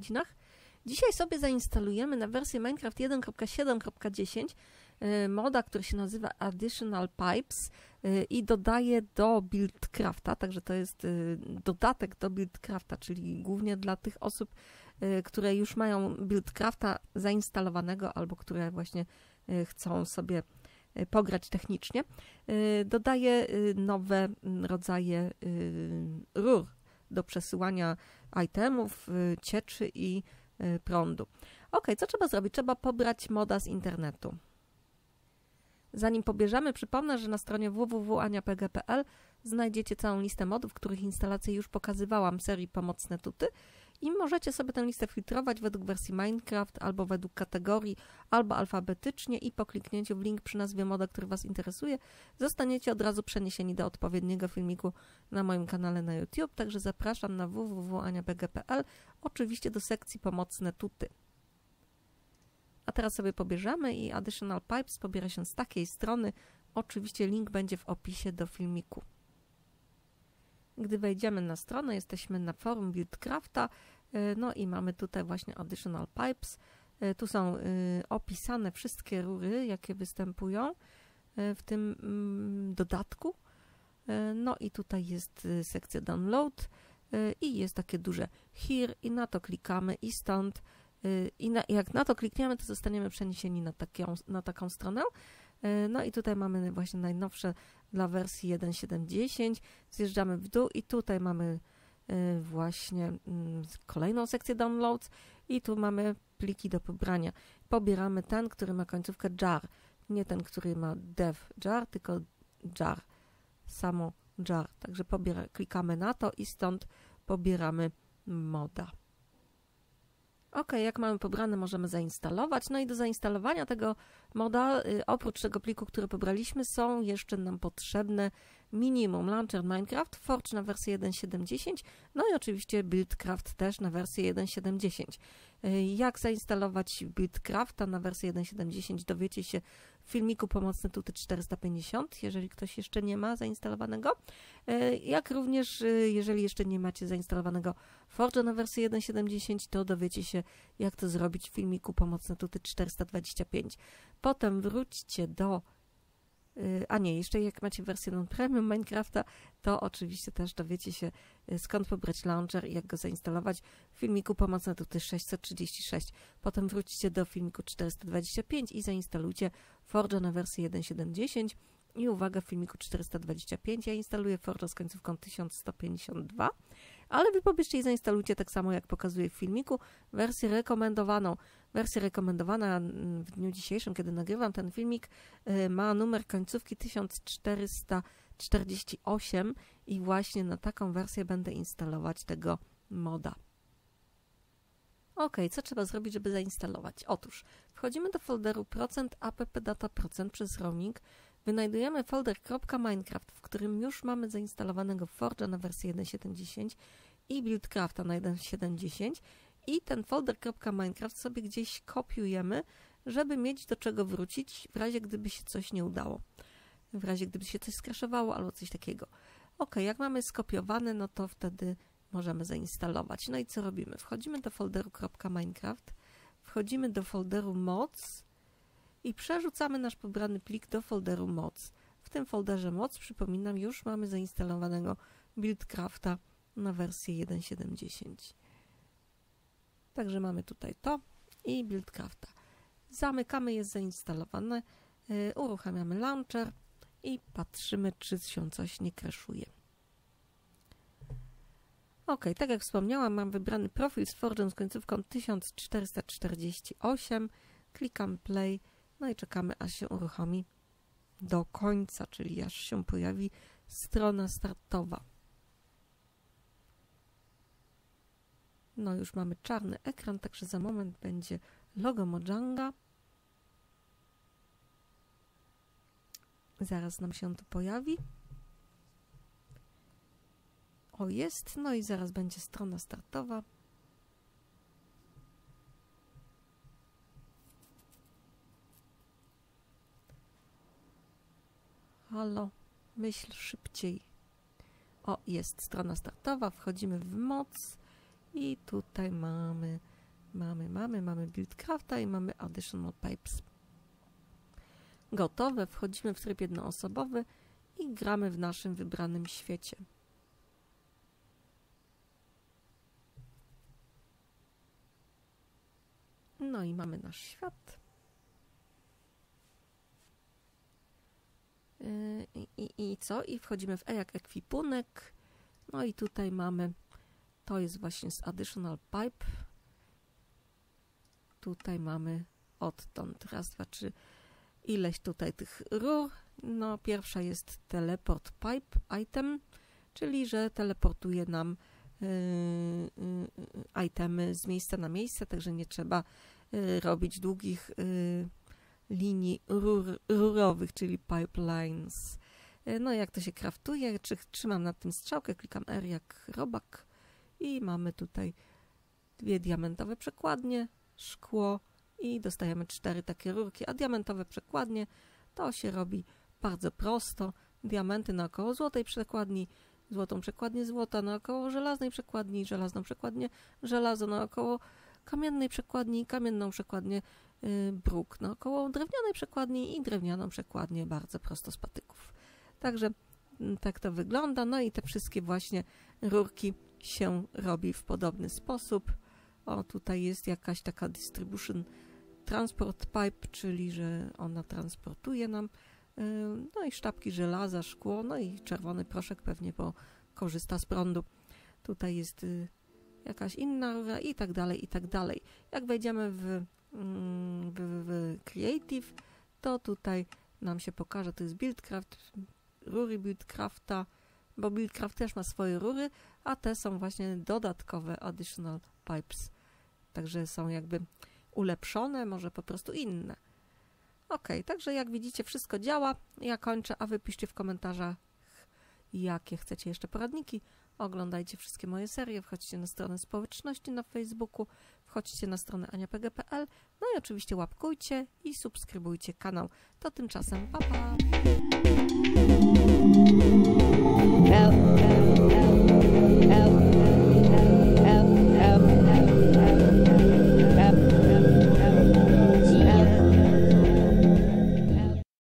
godzinach. Dzisiaj sobie zainstalujemy na wersję Minecraft 1.7.10 y, moda, który się nazywa Additional Pipes y, i dodaje do Buildcrafta, także to jest y, dodatek do Buildcrafta, czyli głównie dla tych osób, które już mają Buildcrafta zainstalowanego albo które właśnie chcą sobie pograć technicznie. Dodaje nowe rodzaje rur do przesyłania itemów, cieczy i Y, prądu. Ok, co trzeba zrobić? Trzeba pobrać moda z internetu. Zanim pobierzemy, przypomnę, że na stronie www.aniapg.pl znajdziecie całą listę modów, których instalację już pokazywałam serii Pomocne Tuty i możecie sobie tę listę filtrować według wersji Minecraft albo według kategorii, albo alfabetycznie i po kliknięciu w link przy nazwie moda, który Was interesuje, zostaniecie od razu przeniesieni do odpowiedniego filmiku na moim kanale na YouTube, także zapraszam na www.aniapg.pl, oczywiście do sekcji Pomocne Tuty. A teraz sobie pobierzemy i Additional Pipes pobiera się z takiej strony. Oczywiście link będzie w opisie do filmiku. Gdy wejdziemy na stronę, jesteśmy na forum Buildcrafta, e, no i mamy tutaj właśnie Additional Pipes. E, tu są e, opisane wszystkie rury, jakie występują w tym mm, dodatku. No i tutaj jest sekcja download i jest takie duże here i na to klikamy i stąd i na, jak na to klikniemy, to zostaniemy przeniesieni na, taką, na taką stronę. No i tutaj mamy właśnie najnowsze dla wersji 1.7.10. Zjeżdżamy w dół i tutaj mamy y, właśnie mm, kolejną sekcję downloads i tu mamy pliki do pobrania. Pobieramy ten, który ma końcówkę jar, nie ten, który ma dev jar, tylko jar, samo jar. Także pobiera, klikamy na to i stąd pobieramy moda. Ok, jak mamy pobrane, możemy zainstalować. No i do zainstalowania tego moda, y, oprócz tego pliku, który pobraliśmy, są jeszcze nam potrzebne minimum Launcher Minecraft, Forge na wersję 1.7.10, no i oczywiście Buildcraft też na wersję 1.7.10. Y, jak zainstalować Buildcrafta na wersję 1.7.10 dowiecie się filmiku Pomocne Tuty 450, jeżeli ktoś jeszcze nie ma zainstalowanego. Y, jak również, jeżeli jeszcze nie macie zainstalowanego Forge na wersję 1.7.10, to dowiecie się, jak to zrobić w filmiku Pomocne Tuty 425. Potem wróćcie do y, a nie, jeszcze jak macie wersję non-premium Minecrafta, to oczywiście też dowiecie się skąd pobrać launcher i jak go zainstalować w filmiku pomocne tuty 636. Potem wróćcie do filmiku 425 i zainstalujcie Forge na wersję 1.7.10 i uwaga, w filmiku 425 ja instaluję Forge z końcówką 1152 ale wy pobierzcie i zainstalujcie tak samo jak pokazuję w filmiku wersję rekomendowaną. Wersja rekomendowana mm, w dniu dzisiejszym, kiedy nagrywam ten filmik, y, ma numer końcówki 1448 i właśnie na taką wersję będę instalować tego moda. Ok, co trzeba zrobić, żeby zainstalować? Otóż wchodzimy do folderu procent app data przez roaming, wynajdujemy folder .minecraft, w którym już mamy zainstalowanego Forge'a na wersję 1.7.10 i Buildcrafta na 1.7.10 i ten folder .minecraft sobie gdzieś kopiujemy, żeby mieć do czego wrócić w razie gdyby się coś nie udało. W razie gdyby się coś skraszowało albo coś takiego. Ok, jak mamy skopiowane, no to wtedy możemy zainstalować. No i co robimy? Wchodzimy do folderu .minecraft, wchodzimy do folderu moc i przerzucamy nasz pobrany plik do folderu moc. W tym folderze moc, przypominam, już mamy zainstalowanego Buildcrafta na wersję 1.7.10. Także mamy tutaj to i Buildcrafta. Zamykamy, jest zainstalowane, yy, uruchamiamy launcher i patrzymy, czy się coś nie crashuje. Ok, tak jak wspomniałam, mam wybrany profil z Forge'em z końcówką 1448. Klikam play, no i czekamy, aż się uruchomi do końca, czyli aż się pojawi strona startowa. No już mamy czarny ekran, także za moment będzie logo Mojanga. Zaraz nam się to pojawi. O, jest. No i zaraz będzie strona startowa. Halo, myśl szybciej. O, jest strona startowa. Wchodzimy w moc. I tutaj mamy Mamy, mamy, mamy Buildcrafta i mamy Additional Pipes. Gotowe, wchodzimy w tryb jednoosobowy i gramy w naszym wybranym świecie. No i mamy nasz świat. I, i, I co? I wchodzimy w E jak ekwipunek. No i tutaj mamy, to jest właśnie z Additional Pipe. Tutaj mamy odtąd, raz, dwa, trzy, ileś tutaj tych rur. No pierwsza jest teleport pipe item, czyli że teleportuje nam yy, yy, itemy z miejsca na miejsce, także nie trzeba robić długich yy, linii rur, rurowych, czyli pipelines. Yy, no jak to się kraftuje, czy trzymam nad tym strzałkę, klikam R jak robak i mamy tutaj dwie diamentowe przekładnie, szkło i dostajemy cztery takie rurki, a diamentowe przekładnie to się robi bardzo prosto. Diamenty naokoło złotej przekładni, złotą przekładnię złota, naokoło żelaznej przekładni, żelazną przekładnię, żelazo naokoło kamiennej przekładni, kamienną przekładnię yy, bruk, naokoło drewnianej przekładni i drewnianą przekładnię bardzo prosto z patyków. Także yy, tak to wygląda. No i te wszystkie właśnie rurki się robi w podobny sposób. O, tutaj jest jakaś taka distribution transport pipe, czyli że ona transportuje nam no i sztabki żelaza, szkło, no i czerwony proszek pewnie, bo korzysta z prądu. Tutaj jest y, jakaś inna rura i tak dalej, i tak dalej. Jak wejdziemy w, mm, w, w Creative, to tutaj nam się pokaże, to jest Buildcraft, rury Buildcrafta, bo Buildcraft też ma swoje rury, a te są właśnie dodatkowe Additional Pipes. Także są jakby ulepszone, może po prostu inne. Ok, także jak widzicie, wszystko działa. Ja kończę, a wy piszcie w komentarzach, jakie chcecie jeszcze poradniki. Oglądajcie wszystkie moje serie, wchodźcie na stronę społeczności na Facebooku, wchodźcie na stronę aniapg.pl, no i oczywiście łapkujcie i subskrybujcie kanał. To tymczasem, pa pa!